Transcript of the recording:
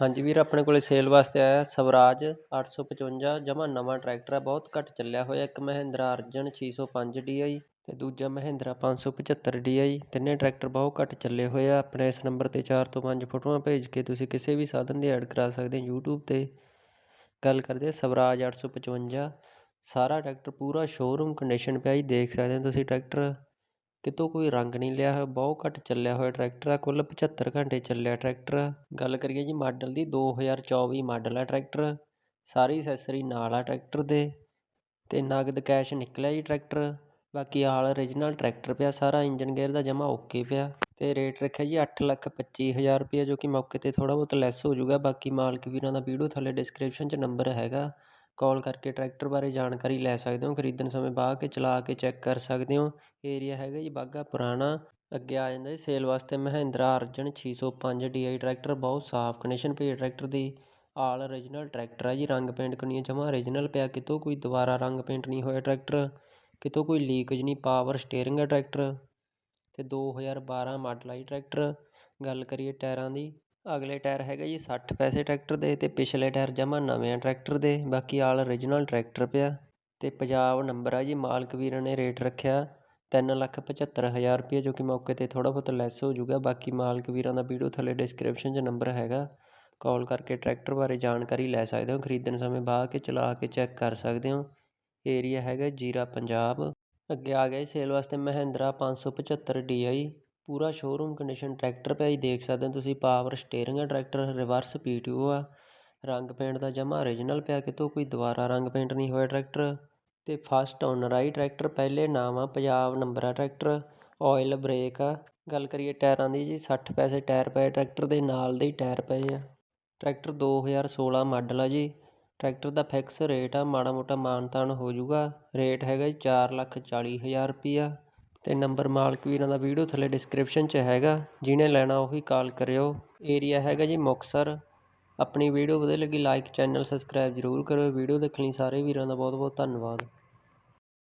ਹਾਂਜੀ ਵੀਰ, ਆਪਣੇ ਕੋਲੇ ਸੇਲ ਵਾਸਤੇ ਆਇਆ ਸਵਰਾਜ 855 ਜਮਾ ਨਵਾਂ ਟਰੈਕਟਰ ਆ, ਬਹੁਤ ਘੱਟ ਚੱਲਿਆ ਹੋਇਆ, ਇੱਕ ਮਹਿੰਦਰਾ ਅਰਜਨ ਛੇ ਸੌ ਪੰਜ ਡੀ ਆਈ ਅਤੇ ਦੂਜਾ ਮਹਿੰਦਰਾ ਪੰਜ ਸੌ ਪਝੱਤਰ ਡੀ ਆਈ। ਤਿੰਨੇ ਟਰੈਕਟਰ ਬਹੁਤ ਘੱਟ ਚੱਲੇ ਹੋਏ ਆ, ਆਪਣੇ ਇਸ ਨੰਬਰ ਤੇ ਚਾਰ ਤੋਂ ਪੰਜ ਫੋਟੋਆਂ ਭੇਜ ਕੇ ਤੁਸੀਂ ਕਿਸੇ ਵੀ ਸਾਧਨ ਦੀ ਐਡ ਕਰਾ ਸਕਦੇ ਹੋ। YouTube ਤੇ ਗੱਲ ਕਰਦੇ ਸਵਰਾਜ ਅੱਠ ਸੌ ਪਚਵੰਜਾ, ਸਾਰਾ ਟਰੈਕਟਰ ਪੂਰਾ ਸ਼ੋਅਰੂਮ ਕੰਡੀਸ਼ਨ ਪਿਆ ਜੀ, ਦੇਖ ਸਕਦੇ ਹੋ ਤੁਸੀਂ ਟਰੈਕਟਰ। ਕਿਤੋਂ ਕੋਈ ਰੰਗ ਨਹੀਂ ਲਿਆ ਹੋਇਆ, ਬਹੁਤ ਘੱਟ ਚੱਲਿਆ ਹੋਇਆ ਟਰੈਕਟਰ ਆ, ਕੁੱਲ 75 ਘੰਟੇ ਚੱਲਿਆ ਟਰੈਕਟਰ। ਗੱਲ ਕਰੀਏ ਜੀ ਮਾਡਲ ਦੀ 2024 ਮਾਡਲ ਆ ਟਰੈਕਟਰ, ਸਾਰੀ ਅਸੈਸਰੀ ਨਾਲ ਆ ਟਰੈਕਟਰ ਦੇ ਅਤੇ ਨਗਦ ਕੈਸ਼ ਨਿਕਲਿਆ ਜੀ ਟਰੈਕਟਰ, ਬਾਕੀ ਆਲ ਓਰੀਜਨਲ ਟਰੈਕਟਰ ਪਿਆ, ਸਾਰਾ ਇੰਜਨ ਗੇਅਰ ਦਾ ਜਮ੍ਹਾਂ ਓਕੇ ਪਿਆ ਅਤੇ ਰੇਟ ਰੱਖਿਆ ਜੀ ਅੱਠ ਲੱਖ 25000 ਰੁਪਏ ਜੋ ਕਿ ਮੌਕੇ ਤੇ ਥੋੜ੍ਹਾ ਬਹੁਤ ਲੈਸ ਹੋ ਜਾਊਗਾ, ਬਾਕੀ ਮਾਲਕ ਵੀਰਾਂ ਦਾ ਵੀਡੀਓ ਥੱਲੇ ਡਿਸਕ੍ਰਿਪਸ਼ਨ 'ਚ ਨੰਬਰ ਹੈਗਾ। ਕਾਲ ਕਰਕੇ ਟਰੈਕਟਰ ਬਾਰੇ ਜਾਣਕਾਰੀ ਲੈ ਸਕਦੇ ਹੋ, ਖਰੀਦਣ ਸਮੇਂ ਬਾਹ ਕੇ ਚਲਾ ਕੇ ਚੈੱਕ ਕਰ ਸਕਦੇ ਹੋ। ਏਰੀਆ ਹੈਗਾ ਜੀ ਬਾਗਾ ਪੁਰਾਣਾ, ਅੱਗੇ ਆ ਜਾਂਦਾ ਜੀ ਸੇਲ ਵਾਸਤੇ ਮਹਿੰਦਰਾ ਅਰਜਨ 605 DI ਟਰੈਕਟਰ, ਬਹੁਤ ਸਾਫ਼ ਕੰਡੀਸ਼ਨ ਪਈ ਟਰੈਕਟਰ ਦੀ। ਆਲ ਓਰੀਜਨਲ ਟਰੈਕਟਰ ਹੈ ਜੀ, ਰੰਗ ਪੇਂਟ ਕਨੀਆਂ ਜਮਾ ਓਰੀਜਨਲ ਪਿਆ, ਕਿਤੋਂ ਕੋਈ ਦੁਬਾਰਾ ਰੰਗ ਪੇਂਟ ਨਹੀਂ ਹੋਇਆ ਟਰੈਕਟਰ, ਕਿਤੋਂ ਕੋਈ ਲੀਕੇਜ ਨਹੀਂ ਪਾਵਰ ਸਟੀਅਰਿੰਗ ਹੈ ਟਰੈਕਟਰ ਤੇ 2012 ਮਾਡਲ ਹੈ ਜੀ ਟਰੈਕਟਰ। ਗੱਲ ਕਰੀਏ ਟਾਇਰਾਂ ਦੀ ਅਗਲੇ ਟਾਇਰ ਹੈਗਾ ਜੀ 60 ਪੈਸੇ ਟਰੈਕਟਰ ਦੇ ਤੇ ਪਿਛਲੇ ਟਾਇਰ ਜਮਾ ਨਵੇਂ ਆ ਟਰੈਕਟਰ ਦੇ, ਬਾਕੀ ਆਲ ਓਰੀਜਨਲ ਟਰੈਕਟਰ ਪਿਆ। ਤੇ ਪੰਜਾਬ ਨੰਬਰ ਆ ਜੀ, ਮਾਲਕ ਵੀਰਾਂ ਨੇ ਰੇਟ ਰੱਖਿਆ ਤਿੰਨ ਲੱਖ ਪਝੱਤਰ ਹਜ਼ਾਰ ਰੁਪਏ, ਜੋ ਕਿ ਮੌਕੇ 'ਤੇ ਥੋੜ੍ਹਾ ਬਹੁਤ ਲੈਸ ਹੋ ਜਾਊਗਾ। ਬਾਕੀ ਮਾਲਕ ਵੀਰਾਂ ਦਾ ਵੀਡੀਓ ਥੱਲੇ ਡਿਸਕ੍ਰਿਪਸ਼ਨ 'ਚ ਨੰਬਰ ਹੈਗਾ। ਕਾਲ ਕਰਕੇ ਟਰੈਕਟਰ ਬਾਰੇ ਜਾਣਕਾਰੀ ਲੈ ਸਕਦੇ ਹੋ, ਖਰੀਦਣ ਸਮੇਂ ਬਾਹ ਕੇ ਚਲਾ ਕੇ ਚੈੱਕ ਕਰ ਸਕਦੇ ਹੋ। ਏਰੀਆ ਹੈਗਾ ਜੀਰਾ ਪੰਜਾਬ। ਅੱਗੇ ਆ ਗਿਆ ਸੇਲ ਵਾਸਤੇ ਮਹਿੰਦਰਾ 575 DI ਪੂਰਾ ਸ਼ੋਅਰੂਮ ਕੰਡੀਸ਼ਨ ਟਰੈਕਟਰ ਪਿਆ ਜੀ, ਦੇਖ ਸਕਦੇ ਹੋ ਤੁਸੀਂ ਪਾਵਰ ਸਟੇਅਰਿੰਗ ਹੈ tractor reverse P T O ਆ। ਰੰਗ ਪੇਂਟ ਦਾ ਜਮਾ ਓਰੀਜਨਲ ਪਿਆ, ਕਿਤੋਂ ਕੋਈ ਦੁਬਾਰਾ ਰੰਗ ਪੇਂਟ ਨਹੀਂ ਹੋਇਆ ਟਰੈਕਟਰ ਤੇ ਫਸਟ ਓਨਰ ਆ ਜੀ ਟਰੈਕਟਰ ਪਹਿਲੇ ਨਾਮ ਆ, ਪੰਜਾਬ ਨੰਬਰ ਆ ਟਰੈਕਟਰ ਆਇਲ ਬ੍ਰੇਕ ਆ। ਗੱਲ ਕਰੀਏ ਟਾਇਰਾਂ ਦੀ ਜੀ 60 ਪੈਸੇ ਟਾਇਰ ਪਏ ਟਰੈਕਟਰ ਦੇ, ਨਾਲ ਦੇ ਹੀ ਟਾਇਰ ਪਏ ਆ। ਟਰੈਕਟਰ 2016 ਮਾਡਲ ਆ ਜੀ। ਟਰੈਕਟਰ ਦਾ ਫਿਕਸ ਰੇਟ ਆ, ਮਾੜਾ ਮੋਟਾ ਮਾਨਤਾਨ ਹੋ ਜਾਊਗਾ। ਰੇਟ ਹੈਗਾ ਜੀ 4 ਲੱਖ 40 ਹਜ਼ਾਰ ਰੁਪਈਆ। ਅਤੇ ਨੰਬਰ ਮਾਲਕ ਵੀਰਾਂ ਦਾ ਵੀਡੀਓ ਥੱਲੇ ਡਿਸਕ੍ਰਿਪਸ਼ਨ 'ਚ ਹੈਗਾ, ਜਿਹਨੇ ਲੈਣਾ ਉਹੀ ਕਾਲ ਕਰਿਓ। ਏਰੀਆ ਹੈਗਾ ਜੀ ਮੁਕਤਸਰ। ਆਪਣੀ ਵੀਡੀਓ ਵਧੀਆ ਲੱਗੀ ਲਾਈਕ ਚੈਨਲ ਸਬਸਕ੍ਰਾਈਬ ਜ਼ਰੂਰ ਕਰਿਓ। ਵੀਡੀਓ ਦੇਖਣ ਲਈ ਸਾਰੇ ਵੀਰਾਂ ਦਾ ਬਹੁਤ ਬਹੁਤ ਧੰਨਵਾਦ।